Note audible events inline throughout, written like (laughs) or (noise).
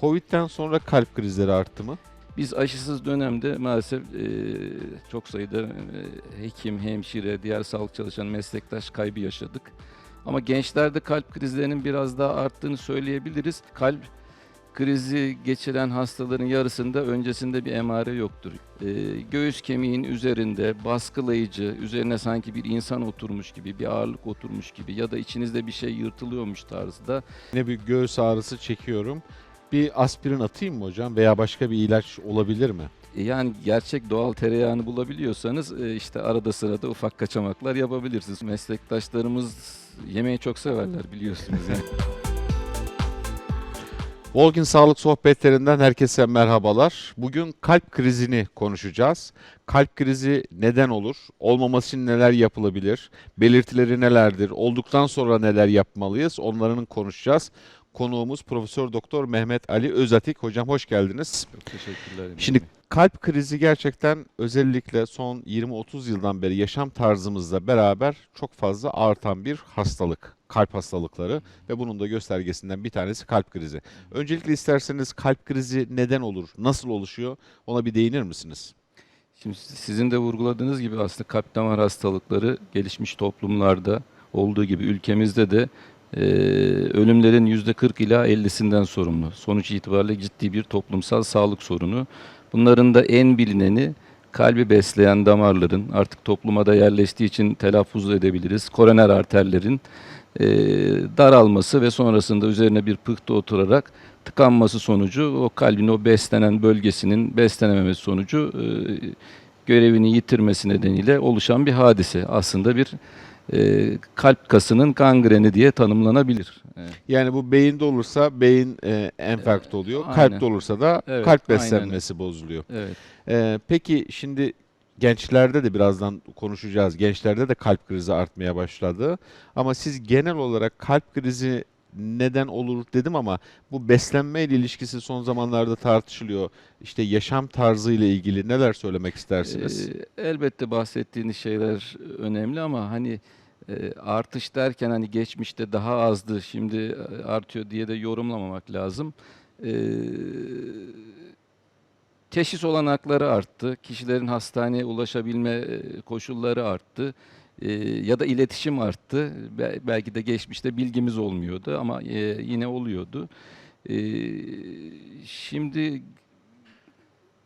Covid'den sonra kalp krizleri arttı mı? Biz aşısız dönemde maalesef e, çok sayıda e, hekim, hemşire, diğer sağlık çalışan meslektaş kaybı yaşadık. Ama gençlerde kalp krizlerinin biraz daha arttığını söyleyebiliriz. Kalp krizi geçiren hastaların yarısında öncesinde bir emare yoktur. E, göğüs kemiğin üzerinde baskılayıcı, üzerine sanki bir insan oturmuş gibi, bir ağırlık oturmuş gibi ya da içinizde bir şey yırtılıyormuş tarzda Yine bir göğüs ağrısı çekiyorum. Bir aspirin atayım mı hocam veya başka bir ilaç olabilir mi? E, Yani gerçek doğal tereyağını bulabiliyorsanız e, işte arada sırada ufak kaçamaklar yapabilirsiniz. Meslektaşlarımız yemeği çok severler biliyorsunuz yani. (laughs) Volkin Sağlık Sohbetlerinden herkese merhabalar. Bugün kalp krizini konuşacağız. Kalp krizi neden olur? Olmaması için neler yapılabilir? Belirtileri nelerdir? Olduktan sonra neler yapmalıyız? Onların konuşacağız. Konuğumuz Profesör Doktor Mehmet Ali Özatik. Hocam hoş geldiniz. Çok teşekkürler. Şimdi kalp krizi gerçekten özellikle son 20-30 yıldan beri yaşam tarzımızla beraber çok fazla artan bir hastalık. Kalp hastalıkları ve bunun da göstergesinden bir tanesi kalp krizi. Öncelikle isterseniz kalp krizi neden olur, nasıl oluşuyor ona bir değinir misiniz? Şimdi sizin de vurguladığınız gibi aslında kalp damar hastalıkları gelişmiş toplumlarda olduğu gibi ülkemizde de e, ölümlerin %40 ila 50'sinden sorumlu. Sonuç itibariyle ciddi bir toplumsal sağlık sorunu. Bunların da en bilineni kalbi besleyen damarların artık topluma da yerleştiği için telaffuz edebiliriz. Koroner arterlerin e, daralması ve sonrasında üzerine bir pıhtı oturarak tıkanması sonucu o kalbin o beslenen bölgesinin beslenememesi sonucu e, görevini yitirmesi nedeniyle oluşan bir hadise. Aslında bir e, kalp kasının gangreni diye tanımlanabilir. Evet. Yani bu beyinde olursa beyin e, enfarkt oluyor, aynen. kalpte olursa da Evet, kalp aynen beslenmesi bozuluyor. Evet. Ee, peki şimdi gençlerde de birazdan konuşacağız. Gençlerde de kalp krizi artmaya başladı. Ama siz genel olarak kalp krizi neden olur dedim ama bu beslenme ile ilişkisi son zamanlarda tartışılıyor. İşte yaşam tarzı ile ilgili neler söylemek istersiniz? Ee, elbette bahsettiğiniz şeyler önemli ama hani e, artış derken hani geçmişte daha azdı şimdi e, artıyor diye de yorumlamamak lazım. Ee, teşhis olanakları arttı, kişilerin hastaneye ulaşabilme e, koşulları arttı. Ee, ya da iletişim arttı. Bel- Belki de geçmişte bilgimiz olmuyordu ama e, yine oluyordu. Ee, şimdi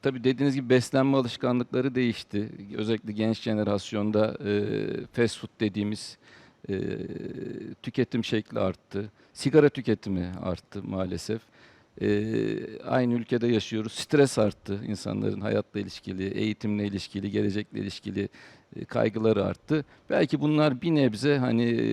Tabii dediğiniz gibi beslenme alışkanlıkları değişti. Özellikle genç jenerasyonda e, fast food dediğimiz e, tüketim şekli arttı. Sigara tüketimi arttı maalesef. E, aynı ülkede yaşıyoruz. Stres arttı. İnsanların hayatla ilişkili, eğitimle ilişkili, gelecekle ilişkili e, kaygıları arttı. Belki bunlar bir nebze hani e,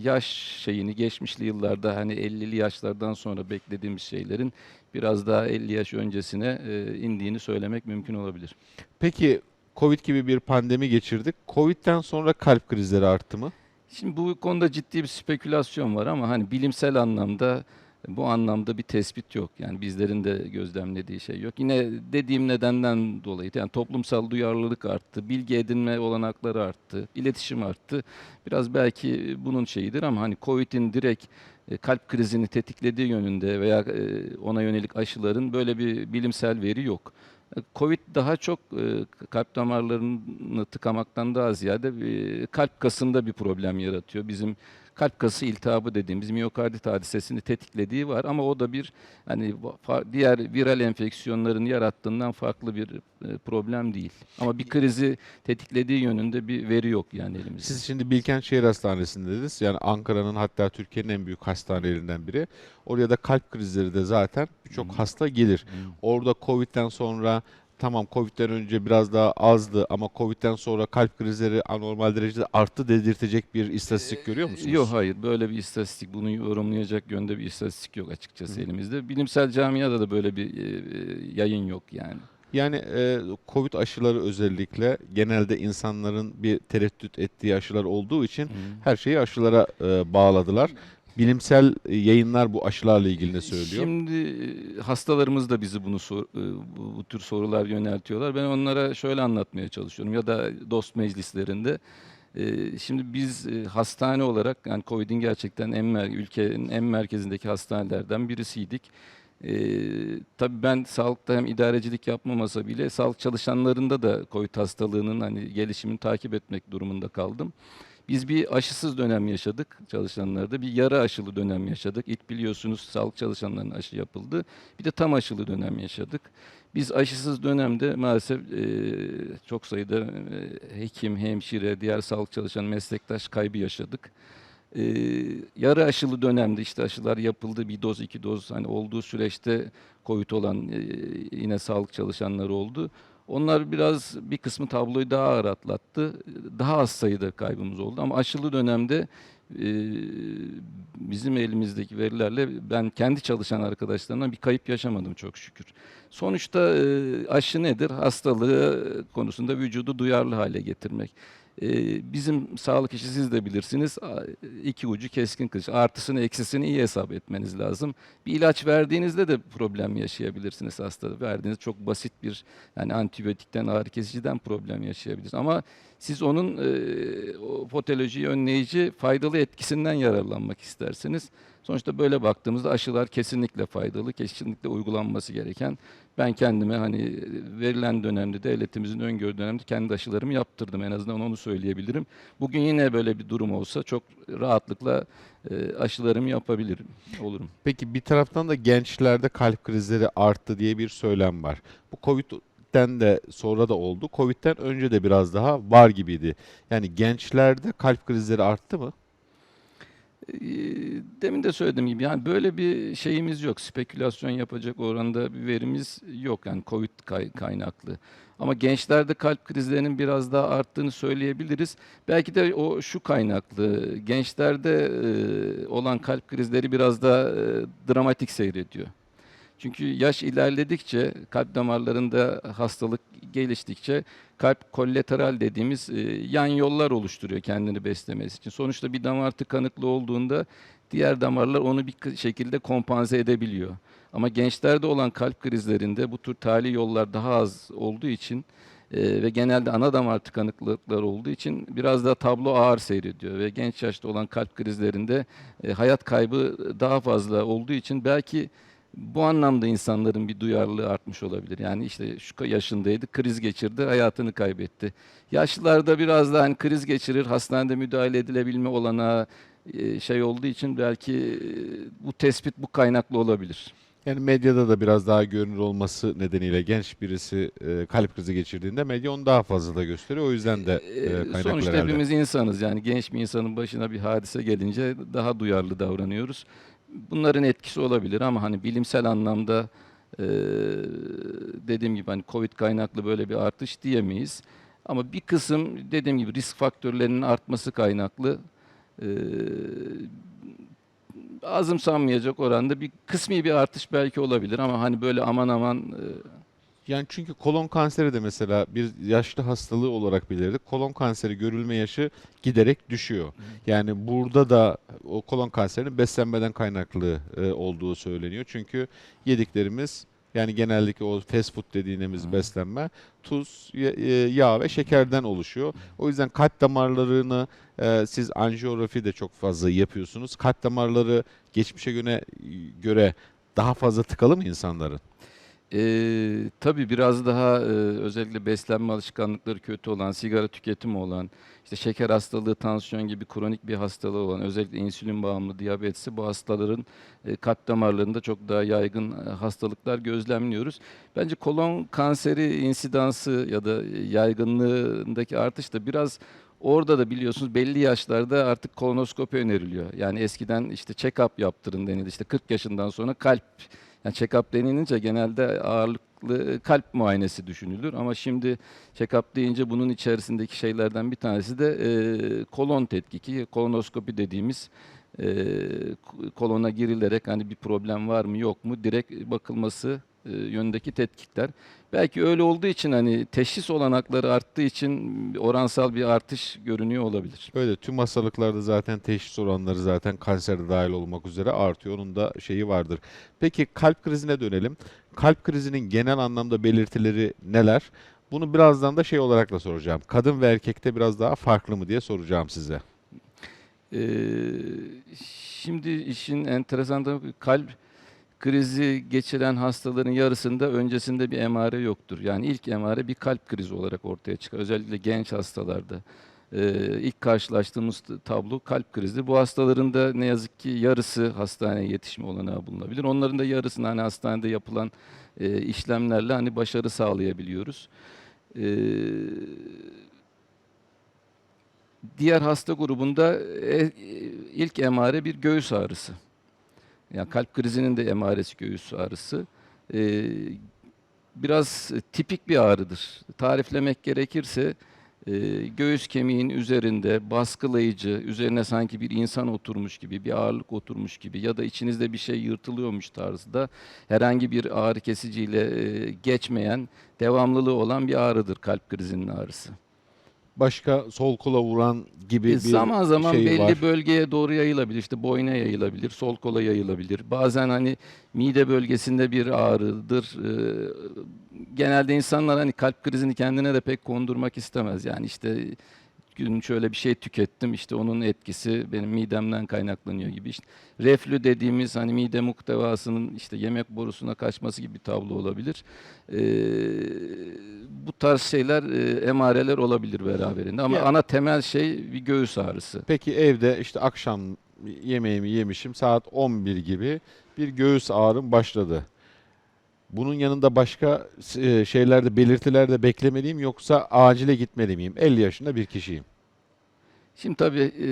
yaş şeyini geçmişli yıllarda hani 50'li yaşlardan sonra beklediğimiz şeylerin biraz daha 50 yaş öncesine e, indiğini söylemek mümkün olabilir. Peki Covid gibi bir pandemi geçirdik. Covid'den sonra kalp krizleri arttı mı? Şimdi bu konuda ciddi bir spekülasyon var ama hani bilimsel anlamda bu anlamda bir tespit yok. Yani bizlerin de gözlemlediği şey yok. Yine dediğim nedenden dolayı yani toplumsal duyarlılık arttı, bilgi edinme olanakları arttı, iletişim arttı. Biraz belki bunun şeyidir ama hani Covid'in direkt e, kalp krizini tetiklediği yönünde veya e, ona yönelik aşıların böyle bir bilimsel veri yok. E, Covid daha çok kalp damarlarını tıkamaktan daha ziyade kalp kasında bir problem yaratıyor. Bizim kalp kası iltihabı dediğimiz miyokardit hadisesini tetiklediği var ama o da bir hani diğer viral enfeksiyonların yarattığından farklı bir e, problem değil. Ama bir krizi tetiklediği yönünde bir veri yok yani elimizde. Siz şimdi Bilkent Şehir Hastanesi'ndesiniz. Yani Ankara'nın hatta Türkiye'nin en büyük hastanelerinden biri. Oraya da kalp krizleri de zaten birçok Hı. hasta gelir. Hmm. Orada Covid'den sonra tamam Covid'den önce biraz daha azdı ama Covid'den sonra kalp krizleri anormal derecede arttı dedirtecek bir istatistik görüyor musunuz? Yok hayır böyle bir istatistik bunu yorumlayacak yönde bir istatistik yok açıkçası elimizde. Bilimsel camiada da böyle bir e, e, yayın yok yani. Yani e, Covid aşıları özellikle genelde insanların bir tereddüt ettiği aşılar olduğu için her şeyi aşılara e, bağladılar. Bilimsel e, yayınlar bu aşılarla ilgili ne söylüyor? Şimdi e, hastalarımız da bizi bunu sor- e, bu, bu tür sorular yöneltiyorlar. Ben onlara şöyle anlatmaya çalışıyorum ya da dost meclislerinde. Şimdi biz hastane olarak yani Covid'in gerçekten en mer- ülkenin en merkezindeki hastanelerden birisiydik. E, tabii ben sağlıkta hem idarecilik yapmamasa bile sağlık çalışanlarında da COVID hastalığının hani gelişimini takip etmek durumunda kaldım. Biz bir aşısız dönem yaşadık çalışanlarda. Bir yarı aşılı dönem yaşadık. İlk biliyorsunuz sağlık çalışanlarının aşı yapıldı. Bir de tam aşılı dönem yaşadık. Biz aşısız dönemde maalesef e, çok sayıda e, hekim, hemşire, diğer sağlık çalışan meslektaş kaybı yaşadık. E, yarı aşılı dönemde işte aşılar yapıldı. Bir doz, iki doz hani olduğu süreçte COVID olan e, yine sağlık çalışanları oldu. Onlar biraz bir kısmı tabloyu daha ağır atlattı. Daha az sayıda kaybımız oldu ama aşılı dönemde e, bizim elimizdeki verilerle ben kendi çalışan arkadaşlarımdan bir kayıp yaşamadım çok şükür. Sonuçta e, aşı nedir? Hastalığı konusunda vücudu duyarlı hale getirmek. E, bizim sağlık işi siz de bilirsiniz. iki ucu keskin kılıç. Artısını eksisini iyi hesap etmeniz lazım. Bir ilaç verdiğinizde de problem yaşayabilirsiniz hasta. Verdiğiniz çok basit bir yani antibiyotikten ağrı kesiciden problem yaşayabilirsiniz. Ama siz onun e, o patolojiyi önleyici faydalı etkisinden yararlanmak isterseniz sonuçta böyle baktığımızda aşılar kesinlikle faydalı, kesinlikle uygulanması gereken. Ben kendime hani verilen dönemde devletimizin öngördüğü dönemde kendi aşılarımı yaptırdım. En azından onu söyleyebilirim. Bugün yine böyle bir durum olsa çok rahatlıkla e, aşılarımı yapabilirim, olurum. Peki bir taraftan da gençlerde kalp krizleri arttı diye bir söylem var. Bu Covid'den de sonra da oldu. Covid'den önce de biraz daha var gibiydi. Yani gençlerde kalp krizleri arttı mı? Demin de söylediğim gibi yani böyle bir şeyimiz yok. Spekülasyon yapacak oranda bir verimiz yok yani Covid kay- kaynaklı. Ama gençlerde kalp krizlerinin biraz daha arttığını söyleyebiliriz. Belki de o şu kaynaklı. Gençlerde olan kalp krizleri biraz daha dramatik seyrediyor. Çünkü yaş ilerledikçe, kalp damarlarında hastalık geliştikçe kalp kollateral dediğimiz e, yan yollar oluşturuyor kendini beslemesi için. Sonuçta bir damar tıkanıklı olduğunda diğer damarlar onu bir şekilde kompanse edebiliyor. Ama gençlerde olan kalp krizlerinde bu tür tali yollar daha az olduğu için e, ve genelde ana damar tıkanıklıkları olduğu için biraz da tablo ağır seyrediyor ve genç yaşta olan kalp krizlerinde e, hayat kaybı daha fazla olduğu için belki bu anlamda insanların bir duyarlılığı artmış olabilir. Yani işte şu yaşındaydı, kriz geçirdi, hayatını kaybetti. Yaşlılarda biraz daha hani kriz geçirir, hastanede müdahale edilebilme olanağı e, şey olduğu için belki e, bu tespit bu kaynaklı olabilir. Yani medyada da biraz daha görünür olması nedeniyle genç birisi e, kalp krizi geçirdiğinde medya onu daha fazla da gösteriyor. O yüzden de e, Ee, kaynaklı Sonuçta herhalde. hepimiz insanız yani genç bir insanın başına bir hadise gelince daha duyarlı davranıyoruz. Bunların etkisi olabilir ama hani bilimsel anlamda e, dediğim gibi hani Covid kaynaklı böyle bir artış diyemeyiz. Ama bir kısım dediğim gibi risk faktörlerinin artması kaynaklı e, azımsanmayacak oranda bir kısmi bir artış belki olabilir ama hani böyle aman aman e, Yani çünkü kolon kanseri de mesela bir yaşlı hastalığı olarak bilirdik. Kolon kanseri görülme yaşı giderek düşüyor. Yani burada da o kolon kanserinin beslenmeden kaynaklı e, olduğu söyleniyor. Çünkü yediklerimiz yani genellikle o fast food dediğimiz beslenme tuz, e, yağ ve şekerden oluşuyor. O yüzden kalp damarlarını e, siz anjiyografi de çok fazla yapıyorsunuz. Kalp damarları geçmişe göre göre daha fazla tıkalı mı insanların? Ee, tabii biraz daha e, özellikle beslenme alışkanlıkları kötü olan, sigara tüketimi olan, işte şeker hastalığı, tansiyon gibi kronik bir hastalığı olan, özellikle insülin bağımlı diyabetesi bu hastaların e, kalp damarlarında çok daha yaygın e, hastalıklar gözlemliyoruz. Bence kolon kanseri insidansı ya da yaygınlığındaki artış da biraz Orada da biliyorsunuz belli yaşlarda artık kolonoskopi öneriliyor. Yani eskiden işte check-up yaptırın denildi. İşte 40 yaşından sonra kalp yani check-up denilince genelde ağırlıklı kalp muayenesi düşünülür. Ama şimdi check-up deyince bunun içerisindeki şeylerden bir tanesi de e, kolon tetkiki, kolonoskopi dediğimiz e, kolona girilerek hani bir problem var mı yok mu direkt bakılması e, yönündeki tetkikler. Belki öyle olduğu için hani teşhis olanakları arttığı için oransal bir artış görünüyor olabilir. Öyle tüm hastalıklarda zaten teşhis oranları zaten kanserde dahil olmak üzere artıyor. Onun da şeyi vardır. Peki kalp krizine dönelim. Kalp krizinin genel anlamda belirtileri neler? Bunu birazdan da şey olarak da soracağım. Kadın ve erkekte biraz daha farklı mı diye soracağım size. Ee, şimdi işin enteresan kalp krizi geçiren hastaların yarısında öncesinde bir emare yoktur. Yani ilk emare bir kalp krizi olarak ortaya çıkar. Özellikle genç hastalarda. Ee, ilk karşılaştığımız tablo kalp krizi. Bu hastaların da ne yazık ki yarısı hastaneye yetişme olanağı bulunabilir. Onların da yarısını hani hastanede yapılan e, işlemlerle hani başarı sağlayabiliyoruz. Ee, diğer hasta grubunda e, ilk emare bir göğüs ağrısı. Yani kalp krizinin de emaresi göğüs ağrısı. Ee, biraz tipik bir ağrıdır. Tariflemek gerekirse e, göğüs kemiğin üzerinde baskılayıcı, üzerine sanki bir insan oturmuş gibi, bir ağırlık oturmuş gibi ya da içinizde bir şey yırtılıyormuş tarzda herhangi bir ağrı kesiciyle e, geçmeyen, devamlılığı olan bir ağrıdır kalp krizinin ağrısı. Başka sol kola vuran gibi E, bir zaman zaman şey belli var. bölgeye doğru yayılabilir. İşte boyna yayılabilir, sol kola yayılabilir. Bazen hani mide bölgesinde bir ağrıdır. Ee, genelde insanlar hani kalp krizini kendine de pek kondurmak istemez. Yani işte gün şöyle bir şey tükettim işte onun etkisi benim midemden kaynaklanıyor gibi. İşte reflü dediğimiz hani mide muhtevasının işte yemek borusuna kaçması gibi bir tablo olabilir. Ee, bu tarz şeyler e, emareler olabilir beraberinde ama Ya- ana temel şey bir göğüs ağrısı. Peki evde işte akşam yemeğimi yemişim saat 11 gibi bir göğüs ağrım başladı. Bunun yanında başka e, şeylerde belirtiler de beklemeliyim yoksa acile gitmeli miyim? 50 yaşında bir kişiyim. Şimdi tabii e,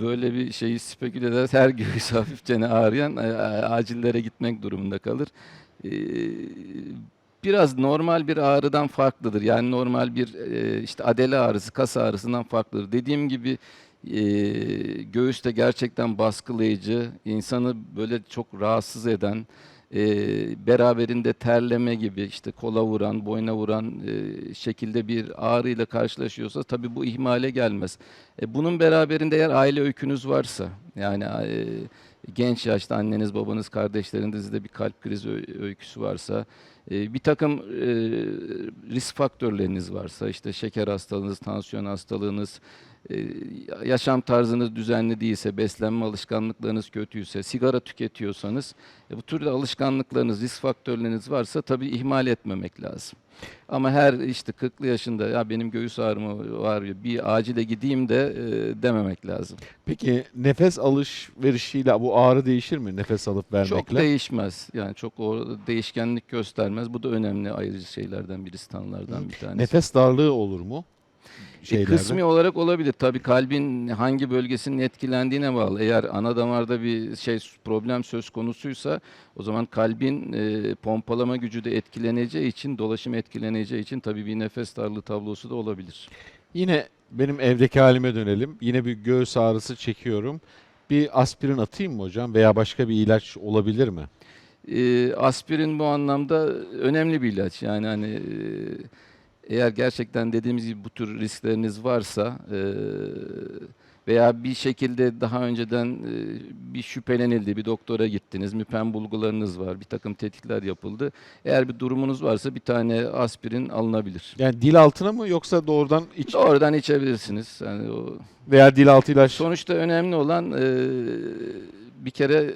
böyle bir şeyi speküle eder. Her göğüs (laughs) hafifçe ağrıyan e, acillere gitmek durumunda kalır. Biraz normal bir ağrıdan farklıdır. Yani normal bir işte adele ağrısı, kas ağrısından farklıdır. Dediğim gibi e, göğüste gerçekten baskılayıcı, insanı böyle çok rahatsız eden, e, beraberinde terleme gibi işte kola vuran, boyna vuran e, şekilde bir ağrıyla karşılaşıyorsa tabii bu ihmale gelmez. E, bunun beraberinde eğer aile öykünüz varsa yani e, genç yaşta anneniz, babanız, kardeşlerinizde bir kalp krizi öyküsü varsa e, bir takım e, risk faktörleriniz varsa işte şeker hastalığınız, tansiyon hastalığınız, yaşam tarzınız düzenli değilse, beslenme alışkanlıklarınız kötüyse, sigara tüketiyorsanız e, bu türde alışkanlıklarınız, risk faktörleriniz varsa tabii ihmal etmemek lazım. Ama her işte 40'lı yaşında ya benim göğüs ağrımı var bir acile gideyim de e, dememek lazım. Peki nefes alışverişiyle bu ağrı değişir mi nefes alıp vermekle? Çok değişmez. Yani çok o değişkenlik göstermez. Bu da önemli ayrıcı şeylerden birisi, tanılardan bir tanesi. Nefes darlığı olur mu? E, Şeylerde. kısmi olarak olabilir. Tabii kalbin hangi bölgesinin etkilendiğine bağlı. Eğer ana damarda bir şey problem söz konusuysa o zaman kalbin e, pompalama gücü de etkileneceği için, dolaşım etkileneceği için tabii bir nefes darlığı tablosu da olabilir. Yine benim evdeki halime dönelim. Yine bir göğüs ağrısı çekiyorum. Bir aspirin atayım mı hocam veya başka bir ilaç olabilir mi? E, aspirin bu anlamda önemli bir ilaç. Yani hani e, eğer gerçekten dediğimiz gibi bu tür riskleriniz varsa e, veya bir şekilde daha önceden e, bir şüphelenildi, bir doktora gittiniz, müpen bulgularınız var, bir takım tetkikler yapıldı. Eğer bir durumunuz varsa bir tane aspirin alınabilir. Yani dil altına mı yoksa doğrudan iç Doğrudan içebilirsiniz. Yani o veya dil altı ilaç? Sonuçta önemli olan e, bir kere e,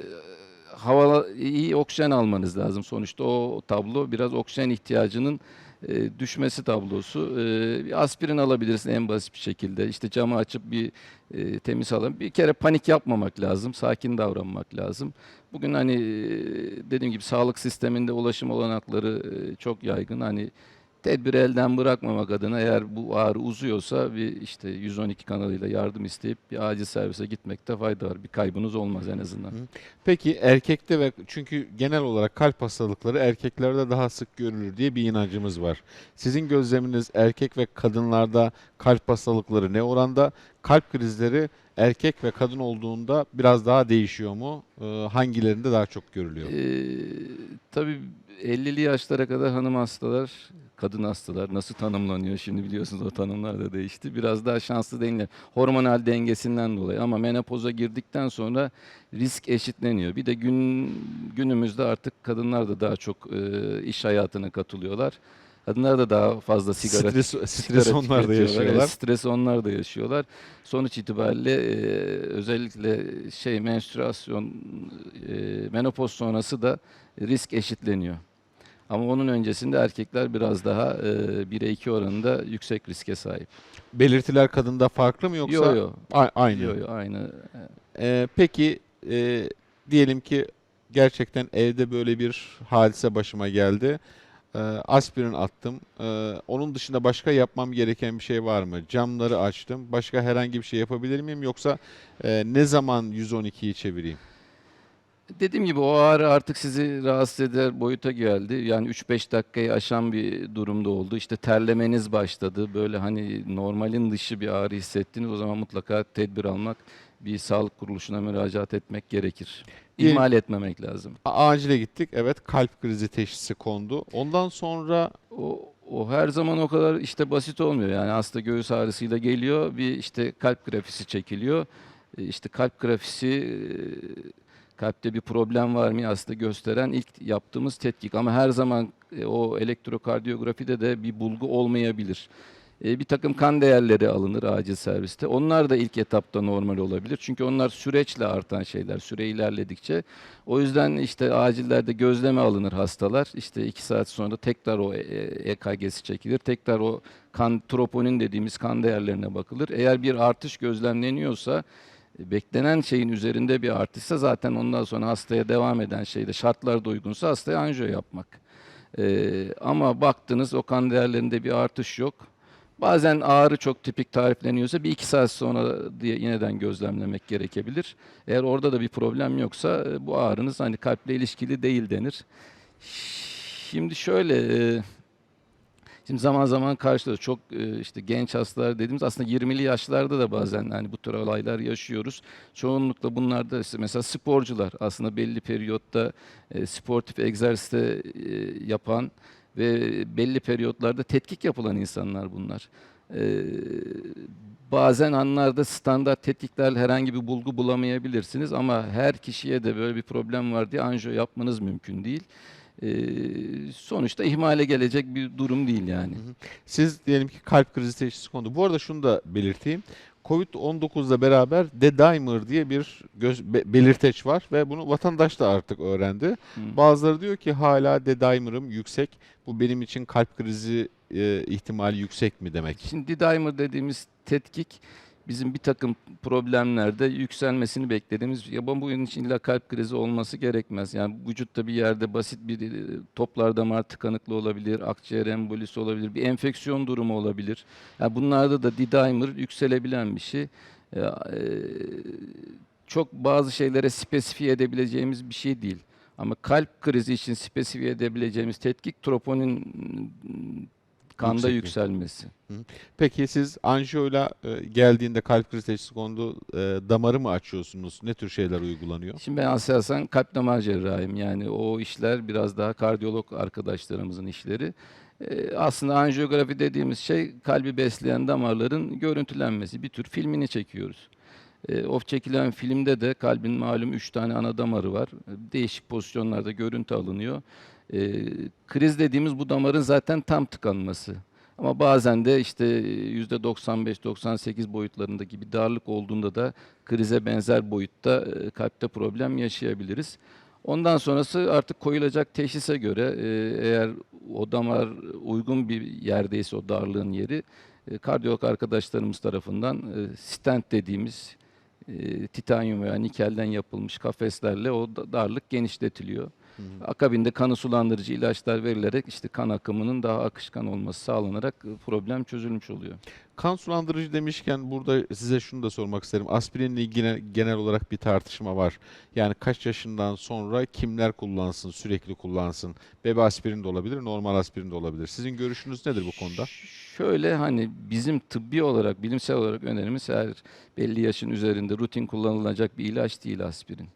hava iyi oksijen almanız lazım. Sonuçta o tablo biraz oksijen ihtiyacının e, düşmesi tablosu. E, bir aspirin alabilirsin en basit bir şekilde. İşte camı açıp bir e, temiz hava. Bir kere panik yapmamak lazım. Sakin davranmak lazım. Bugün hani e, dediğim gibi sağlık sisteminde ulaşım olanakları e, çok yaygın. Hani tedbiri elden bırakmamak adına eğer bu ağrı uzuyorsa bir işte 112 kanalıyla yardım isteyip bir acil servise gitmekte fayda var. Bir kaybınız olmaz en azından. Peki erkekte ve çünkü genel olarak kalp hastalıkları erkeklerde daha sık görülür diye bir inancımız var. Sizin gözleminiz erkek ve kadınlarda kalp hastalıkları ne oranda? Kalp krizleri erkek ve kadın olduğunda biraz daha değişiyor mu? Ee, hangilerinde daha çok görülüyor? Ee, tabii 50'li yaşlara kadar hanım hastalar, kadın hastalar nasıl tanımlanıyor şimdi biliyorsunuz o tanımlar da değişti. Biraz daha şanslı değiller. Hormonal dengesinden dolayı ama menopoza girdikten sonra risk eşitleniyor. Bir de gün günümüzde artık kadınlar da daha çok e, iş hayatına katılıyorlar. Kadınlar da daha fazla sigara Stres, sigara stres onlar da yaşıyorlar. Evet, stres onlar da yaşıyorlar. Sonuç itibariyle e, özellikle şey menstrüasyon, e, menopoz sonrası da risk eşitleniyor. Ama onun öncesinde erkekler biraz daha e, 1'e 2 oranında yüksek riske sahip. Belirtiler kadında farklı mı yoksa Yo yo. A- aynı? Yo yo aynı. Ee, peki e, diyelim ki gerçekten evde böyle bir hadise başıma geldi. Ee, aspirin attım. Ee, onun dışında başka yapmam gereken bir şey var mı? Camları açtım. Başka herhangi bir şey yapabilir miyim? Yoksa e, ne zaman 112'yi çevireyim? Dediğim gibi o ağrı artık sizi rahatsız eder boyuta geldi. Yani 3-5 dakikayı aşan bir durumda oldu. İşte terlemeniz başladı. Böyle hani normalin dışı bir ağrı hissettiniz. O zaman mutlaka tedbir almak, bir sağlık kuruluşuna müracaat etmek gerekir. İhmal etmemek lazım. A- Acile gittik. Evet kalp krizi teşhisi kondu. Ondan sonra O, o her zaman o kadar işte basit olmuyor. Yani hasta göğüs ağrısıyla geliyor. Bir işte kalp grafisi çekiliyor. E, İşte kalp grafisi kalpte bir problem var mı aslında gösteren ilk yaptığımız tetkik. Ama her zaman e, o elektrokardiyografide de bir bulgu olmayabilir. E, Bir takım kan değerleri alınır acil serviste. Onlar da ilk etapta normal olabilir. Çünkü onlar süreçle artan şeyler, süre ilerledikçe. O yüzden işte acillerde gözleme alınır hastalar. İşte iki saat sonra tekrar o e- EKG'si çekilir. Tekrar o kan troponin dediğimiz kan değerlerine bakılır. Eğer bir artış gözlemleniyorsa e, beklenen şeyin üzerinde bir artışsa zaten ondan sonra hastaya devam eden şeyde şartlar da uygunsa hastaya anjiyo yapmak. Ee, ama baktınız o kan değerlerinde bir artış yok. Bazen ağrı çok tipik tarifleniyorsa bir iki saat sonra diye yeniden gözlemlemek gerekebilir. Eğer orada da bir problem yoksa e, bu ağrınız hani kalple ilişkili değil denir. Şimdi şöyle, e, şimdi zaman zaman karşılıyoruz. Çok e, işte genç hastalar dediğimiz aslında 20'li yaşlarda da bazen hani bu tür olaylar yaşıyoruz. Çoğunlukla bunlar da işte mesela sporcular aslında belli periyotta e, sportif egzersizde e, yapan ve belli periyotlarda tetkik yapılan insanlar bunlar. Ee, bazen anlarda standart tetkiklerle herhangi bir bulgu bulamayabilirsiniz ama her kişiye de böyle bir problem var diye anjiyo yapmanız mümkün değil. Ee, sonuçta ihmale gelecek bir durum değil yani. siz diyelim ki kalp krizi teşhisi kondu. Bu arada şunu da belirteyim. Covid-19'la beraber D-dimer diye bir göz, be- belirteç var ve bunu vatandaş da artık öğrendi. Hı. Bazıları diyor ki hala D-dimer'ım yüksek. Bu benim için kalp krizi e, ihtimali yüksek mi demek? Şimdi D-dimer dediğimiz tetkik bizim bir takım problemlerde yükselmesini beklediğimiz ya bu bunun için illa kalp krizi olması gerekmez. Yani vücutta bir yerde basit bir e, toplar damar tıkanıklığı olabilir, akciğer embolisi olabilir, bir enfeksiyon durumu olabilir. Yani bunlarda da D-dimer yükselebilen bir şey. E, çok bazı şeylere spesifiye edebileceğimiz bir şey değil. Ama kalp krizi için spesifiye edebileceğimiz tetkik troponin kanda Yüksek yükselmesi. Peki siz anjiyoyla e, geldiğinde kalp krizi teşhisi kondu e, damarı mı açıyorsunuz? Ne tür şeyler uygulanıyor? Şimdi ben asasen kalp damar cerrahiyim. Yani o işler biraz daha kardiyolog arkadaşlarımızın işleri. Ee, aslında anjiyografi dediğimiz şey kalbi besleyen damarların görüntülenmesi. Bir tür filmini çekiyoruz. Ee, o çekilen filmde de kalbin malum 3 tane ana damarı var. Değişik pozisyonlarda görüntü alınıyor. Ee, kriz dediğimiz bu damarın zaten tam tıkanması. Ama bazen de işte %95-98 boyutlarındaki bir darlık olduğunda da krize benzer boyutta e, kalpte problem yaşayabiliriz. Ondan sonrası artık koyulacak teşhise göre e, eğer o damar uygun bir yerdeyse o darlığın yeri e, kardiyolog arkadaşlarımız tarafından e, stent dediğimiz e, titanyum veya nikelden yapılmış kafeslerle o da- darlık genişletiliyor. Akabinde kanı sulandırıcı ilaçlar verilerek işte kan akımının daha akışkan olması sağlanarak e, problem çözülmüş oluyor. Kan sulandırıcı demişken burada size şunu da sormak isterim. Aspirinle ilgili genel olarak bir tartışma var. Yani kaç yaşından sonra kimler kullansın, sürekli kullansın? Bebe aspirin de olabilir, normal aspirin de olabilir. Sizin görüşünüz nedir bu konuda? Şöyle hani bizim tıbbi olarak, bilimsel olarak önerimiz her belli yaşın üzerinde rutin kullanılacak bir ilaç değil aspirin.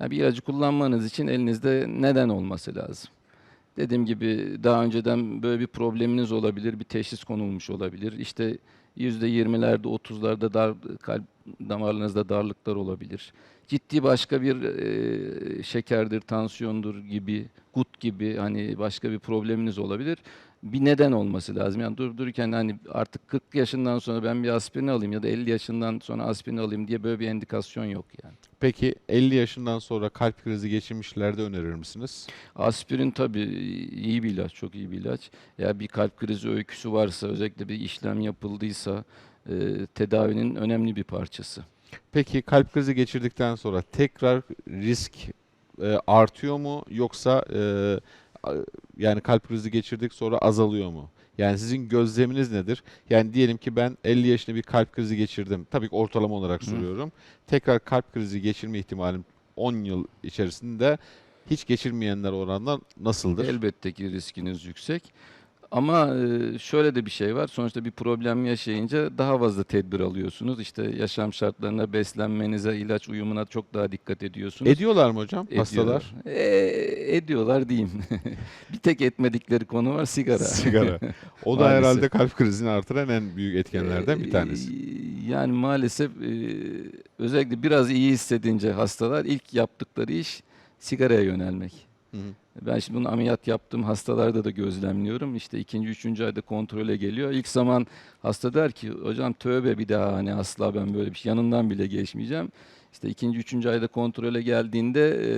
Yani bir ilacı kullanmanız için elinizde neden olması lazım. Dediğim gibi daha önceden böyle bir probleminiz olabilir, bir teşhis konulmuş olabilir. İşte %20'lerde, 30'larda dar, kalp damarlarınızda darlıklar olabilir. ciddi başka bir e, şekerdir, tansiyondur gibi, gut gibi hani başka bir probleminiz olabilir. Bir neden olması lazım. Yani durdururken hani artık 40 yaşından sonra ben bir aspirin alayım ya da 50 yaşından sonra aspirin alayım diye böyle bir endikasyon yok yani. Peki 50 yaşından sonra kalp krizi geçirmişlerde önerir misiniz? Aspirin tabii iyi bir ilaç, çok iyi bir ilaç. Ya bir kalp krizi öyküsü varsa, özellikle bir işlem yapıldıysa e, tedavinin önemli bir parçası. Peki kalp krizi geçirdikten sonra tekrar risk e, artıyor mu yoksa e, yani kalp krizi geçirdik sonra azalıyor mu? Yani sizin gözleminiz nedir? Yani diyelim ki ben 50 yaşında bir kalp krizi geçirdim. Tabii ki ortalama olarak Hı. soruyorum. Tekrar kalp krizi geçirme ihtimalim 10 yıl içerisinde hiç geçirmeyenler oranla nasıldır? Elbette ki riskiniz yüksek. Ama e, şöyle de bir şey var. Sonuçta bir problem yaşayınca daha fazla tedbir alıyorsunuz. İşte yaşam şartlarına, beslenmenize, ilaç uyumuna çok daha dikkat ediyorsunuz. Ediyorlar mı hocam hastalar? Ediyorlar. E, ediyorlar diyeyim. (laughs) bir tek etmedikleri konu var sigara. Sigara. (laughs) O da herhalde kalp krizini artıran en büyük etkenlerden bir tanesi. Yani maalesef e, özellikle biraz iyi hissedince hastalar ilk yaptıkları iş sigaraya yönelmek. Hı hı. Ben şimdi bunu ameliyat yaptığım hastalarda da gözlemliyorum. İşte ikinci, üçüncü ayda kontrole geliyor. İlk zaman hasta der ki hocam tövbe bir daha hani asla ben böyle bir şey yanından bile geçmeyeceğim. İşte ikinci, üçüncü ayda kontrole geldiğinde e,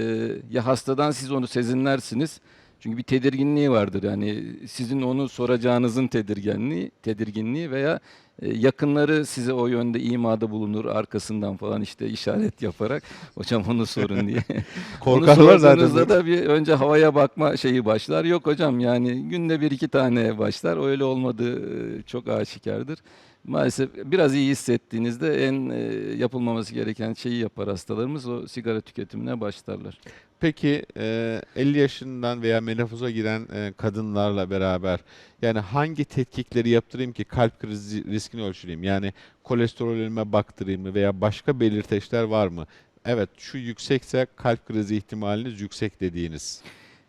ya hastadan siz onu sezinlersiniz. Çünkü bir tedirginliği vardır. Yani sizin onu soracağınızın tedirginliği, tedirginliği veya e, yakınları size o yönde imada bulunur arkasından falan işte işaret yaparak (laughs) hocam onu sorun diye. (laughs) Korkarlar zaten. da bir önce havaya bakma şeyi başlar. Yok hocam yani günde bir iki tane başlar. Öyle olmadığı e, çok aşikardır. Maalesef biraz iyi hissettiğinizde en e, yapılmaması gereken şeyi yapar hastalarımız. O sigara tüketimine başlarlar. Peki e, 50 yaşından veya menopoza giren e, kadınlarla beraber yani hangi tetkikleri yaptırayım ki kalp krizi riskini ölçüleyim? Yani kolesterolüme baktırayım mı veya başka belirteçler var mı? Evet şu yüksekse kalp krizi ihtimaliniz yüksek dediğiniz.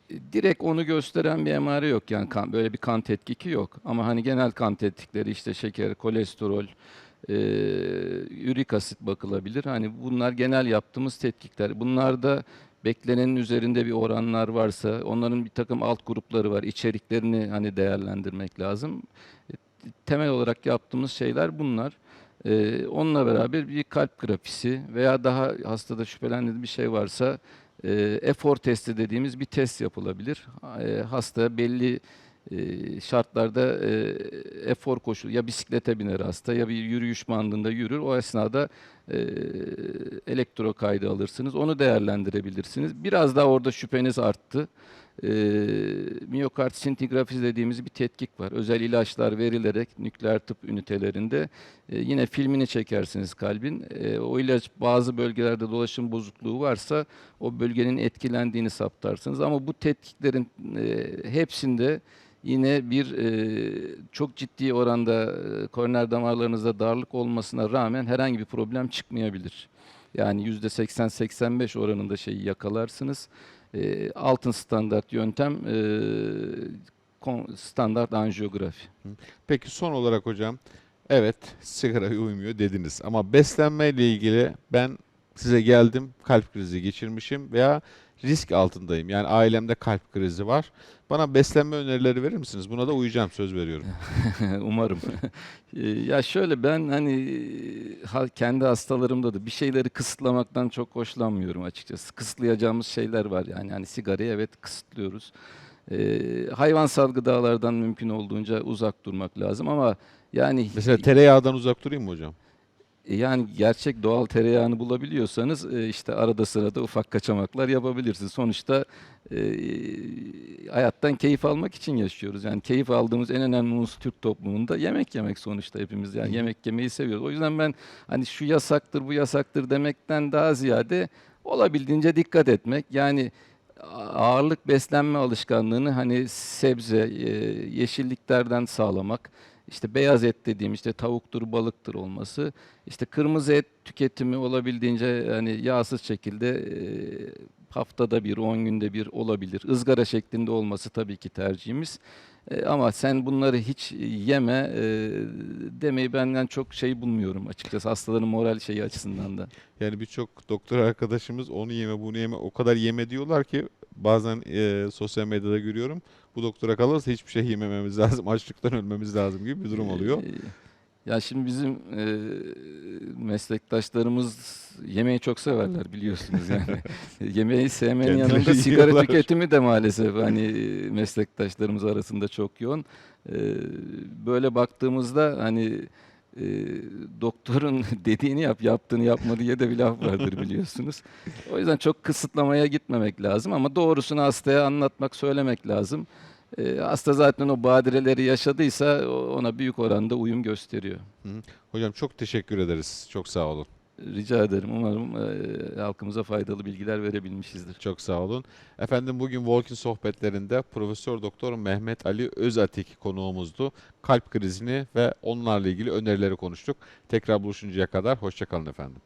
E, Direkt onu gösteren bir emare yok yani kan, böyle bir kan tetkiki yok. Ama hani genel kan tetkikleri işte şeker, kolesterol, e, ürik asit bakılabilir. Hani bunlar genel yaptığımız tetkikler. Bunlarda beklenenin üzerinde bir oranlar varsa onların bir takım alt grupları var. İçeriklerini hani değerlendirmek lazım. E, Temel olarak yaptığımız şeyler bunlar. E, onunla beraber bir kalp grafisi veya daha hastada şüphelendiğiniz bir şey varsa e, efor testi dediğimiz bir test yapılabilir. E, hasta belli e, şartlarda e, efor koşulu ya bisiklete biner hasta ya bir yürüyüş bandında yürür. O esnada e, elektro kaydı alırsınız. Onu değerlendirebilirsiniz. Biraz daha orada şüpheniz arttı. E, miyokard sintigrafisi dediğimiz bir tetkik var. Özel ilaçlar verilerek nükleer tıp ünitelerinde e, yine filmini çekersiniz kalbin. E, o ilaç bazı bölgelerde dolaşım bozukluğu varsa o bölgenin etkilendiğini saptarsınız. Ama bu tetkiklerin e, hepsinde yine bir e, çok ciddi oranda e, koroner damarlarınızda darlık olmasına rağmen herhangi bir problem çıkmayabilir. Yani %80-85 oranında şeyi yakalarsınız. E, altın standart yöntem e, standart anjiyografi. Peki son olarak hocam evet sigaraya uymuyor dediniz ama beslenmeyle ilgili ben size geldim kalp krizi geçirmişim veya risk altındayım. Yani ailemde kalp krizi var. Bana beslenme önerileri verir misiniz? Buna da uyacağım söz veriyorum. (laughs) Umarım. Ee, ya şöyle ben hani ha- kendi hastalarımda da bir şeyleri kısıtlamaktan çok hoşlanmıyorum açıkçası. Kısıtlayacağımız şeyler var yani hani sigarayı evet kısıtlıyoruz. Ee, hayvansal gıdalardan mümkün olduğunca uzak durmak lazım ama yani Mesela tereyağdan uzak durayım mı hocam? Yani gerçek doğal tereyağını bulabiliyorsanız e, işte arada sırada ufak kaçamaklar yapabilirsiniz. Sonuçta e, hayattan keyif almak için yaşıyoruz. Yani keyif aldığımız en önemli unsur Türk toplumunda yemek yemek sonuçta hepimiz. Yani yemek yemeyi seviyoruz. O yüzden ben hani şu yasaktır bu yasaktır demekten daha ziyade olabildiğince dikkat etmek. Yani ağırlık beslenme alışkanlığını hani sebze, e, yeşilliklerden sağlamak. İşte beyaz et dediğim işte tavuktur, balıktır olması. İşte kırmızı et tüketimi olabildiğince hani yağsız şekilde e, haftada bir, 10 günde bir olabilir. Izgara şeklinde olması tabii ki tercihimiz. E, ama sen bunları hiç yeme e, demeyi benden çok şey bulmuyorum açıkçası hastaların moral şeyi açısından da. Yani birçok doktor arkadaşımız onu yeme bunu yeme o kadar yeme diyorlar ki bazen e, sosyal medyada görüyorum. Bu doktora kalırsa hiçbir şey yemememiz (laughs) lazım. Açlıktan ölmemiz lazım gibi bir durum oluyor. Ee, Ya şimdi bizim e, meslektaşlarımız yemeği çok severler biliyorsunuz yani. (laughs) Yemeği sevmenin Kendileri yanında sigara yiyorlar. tüketimi de maalesef hani meslektaşlarımız arasında çok yoğun. Ee, böyle baktığımızda hani e, doktorun (laughs) dediğini yap, yaptığını yapma diye de bir laf vardır (laughs) biliyorsunuz. O yüzden çok kısıtlamaya gitmemek lazım ama doğrusunu hastaya anlatmak, söylemek lazım. Ee, hasta zaten o badireleri yaşadıysa ona büyük oranda uyum gösteriyor. Hocam çok teşekkür ederiz. Çok sağ olun. Rica ederim. Umarım e, halkımıza faydalı bilgiler verebilmişizdir. Çok sağ olun. Efendim bugün Walking sohbetlerinde Profesör Doktor Mehmet Ali Özatik konuğumuzdu. Kalp krizini ve onlarla ilgili önerileri konuştuk. Tekrar buluşuncaya kadar hoşçakalın efendim.